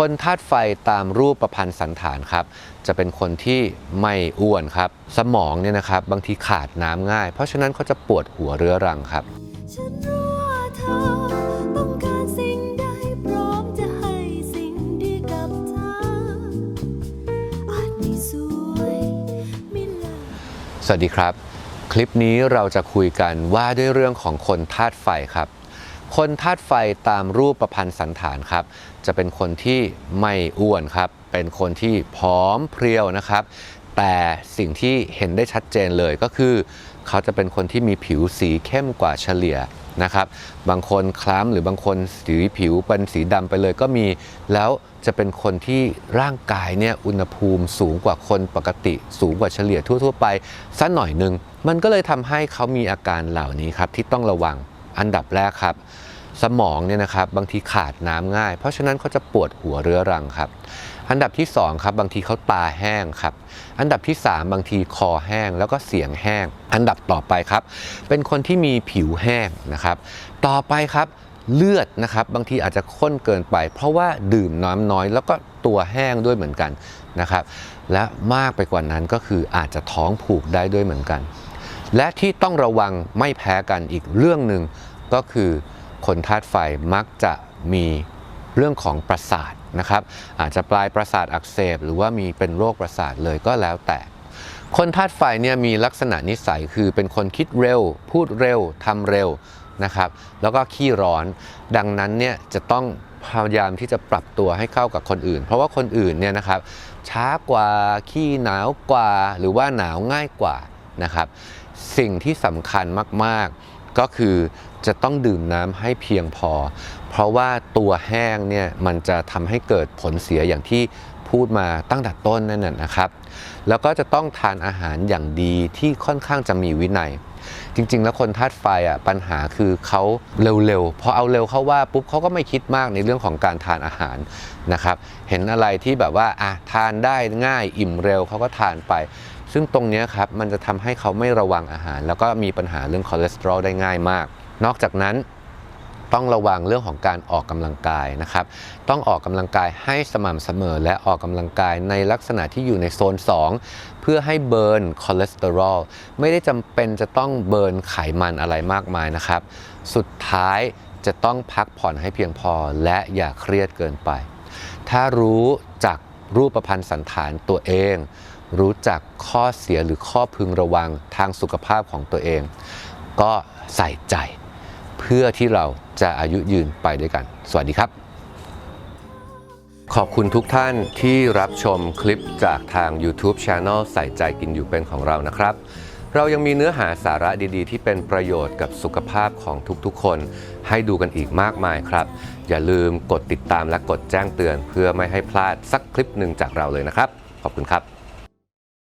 คนธาตุไฟตามรูปประพันธ์สันฐานครับ จะเป็นคนที่ไม่อ้วนครับ สมองเนี่ยนะครับ บางทีขาดน้ำง่าย เพราะฉะนั้นเขาจะปวดหัวเรื้อรังครับฉันรู้ว่าเธอต้องการสิ่งใดพร้อมจะให้สิ่งดีกับเธออาจไม่สวยไม่เลิศสวัสดีครับ คลิปนี้เราจะคุยกันว่าด้วยเรื่องของคนธาตุไฟครับ คนธาตุไฟตามรูปประพันธ์สันฐานครับ จะเป็นคนที่ไม่อ้วนครับ เป็นคนที่ผอมเพรียวนะครับ แต่สิ่งที่เห็นได้ชัดเจนเลยก็คือ เขาจะเป็นคนที่มีผิวสีเข้มกว่าเฉลี่ยนะครับ บางคนคล้ำหรือบางคนสีผิวเป็นสีดำไปเลยก็มี แล้วจะเป็นคนที่ร่างกายเนี่ยอุณหภูมิสูงกว่าคนปกติ สูงกว่าเฉลี่ยทั่ว ๆ ไปสักหน่อยหนึ่งมันก็เลยทำให้เขามีอาการเหล่านี้ครับที่ต้องระวังอันดับแรกครับ สมองเนี่ยนะครับบางทีขาดน้ำง่าย เพราะฉะนั้นเขาจะปวดหัวเรื้อรังครับ อันดับที่2ครับบางทีเขาตาแห้งครับอันดับที่ 3 บางทีคอแห้งแล้วก็เสียงแห้ง อันดับต่อไปครับ เป็นคนที่มีผิวแห้งนะครับ ต่อไปครับเลือดนะครับบางทีอาจจะข้นเกินไป เพราะว่าดื่มน้ำน้อย แล้วก็ตัวแห้งด้วยเหมือนกันนะครับ และมากไปกว่านั้นก็คืออาจจะท้องผูกได้ด้วยเหมือนกัน และที่ต้องระวังไม่แพ้กันอีกเรื่องหนึ่งก็คือ คนธาตุไฟมักจะมีเรื่องของประสาทนะครับ อาจจะปลายประสาทอักเสบ หรือว่ามีเป็นโรคประสาทเลยก็แล้วแต่ คนธาตุไฟเนี่ยมีลักษณะนิสัยคือเป็นคนคิดเร็ว พูดเร็วทำเร็วนะครับ แล้วก็ขี้ร้อน ดังนั้นเนี่ยจะต้องพยายามที่จะปรับตัวให้เข้ากับคนอื่น เพราะว่าคนอื่นเนี่ยนะครับ ช้ากว่าขี้หนาวกว่า หรือว่าหนาวง่ายกว่านะครับ สิ่งที่สำคัญมากๆ ก็คือจะต้องดื่มน้ำให้เพียงพอ เพราะว่าตัวแห้งเนี่ยมันจะทำให้เกิดผลเสียอย่างที่พูดมาตั้งแต่ต้นนั่นนะนะครับ แล้วก็จะต้องทานอาหารอย่างดีที่ค่อนข้างจะมีวินัย จริง ๆ แล้วคนธาตุไฟอะปัญหาคือเขาเร็วๆพอเอาเร็วเข้าว่าปุ๊บเขาก็ไม่คิดมากในเรื่องของการทานอาหารนะครับ เห็นอะไรที่แบบว่าอะทานได้ง่ายอิ่มเร็วเขาก็ทานไป ซึ่งตรงนี้ครับมันจะทำให้เขาไม่ระวังอาหาร แล้วก็มีปัญหาเรื่องคอเลสเตอรอลได้ง่ายมาก นอกจากนั้นต้องระวังเรื่องของการออกกำลังกายนะครับ ต้องออกกำลังกายให้สม่ำเสมอ และออกกำลังกายในลักษณะที่อยู่ในโซน 2 เพื่อให้เบิร์นคอเลสเตอรอลไม่ได้จำเป็นจะต้องเบิร์นไขมันอะไรมากมายนะครับ สุดท้ายจะต้องพักผ่อนให้เพียงพอและอย่าเครียดเกินไป ถ้ารู้จักรูปประพันธ์สันฐานตัวเอง รู้จักข้อเสียหรือข้อพึงระวังทางสุขภาพของตัวเอง ก็ใส่ใจ เพื่อที่เราจะอายุยืนไปด้วยกัน สวัสดีครับ ขอบคุณทุกท่านที่รับชมคลิปจากทาง YouTube Channel ใส่ใจกินอยู่เป็นของเรานะครับเรายังมีเนื้อหาสาระดีๆ ที่เป็นประโยชน์กับสุขภาพของทุกๆ คน ให้ดูกันอีกมากมายครับ อย่าลืมกดติดตามและกดแจ้งเตือน เพื่อไม่ให้พลาดสักคลิปหนึ่งจากเราเลยนะครับ ขอบคุณครับ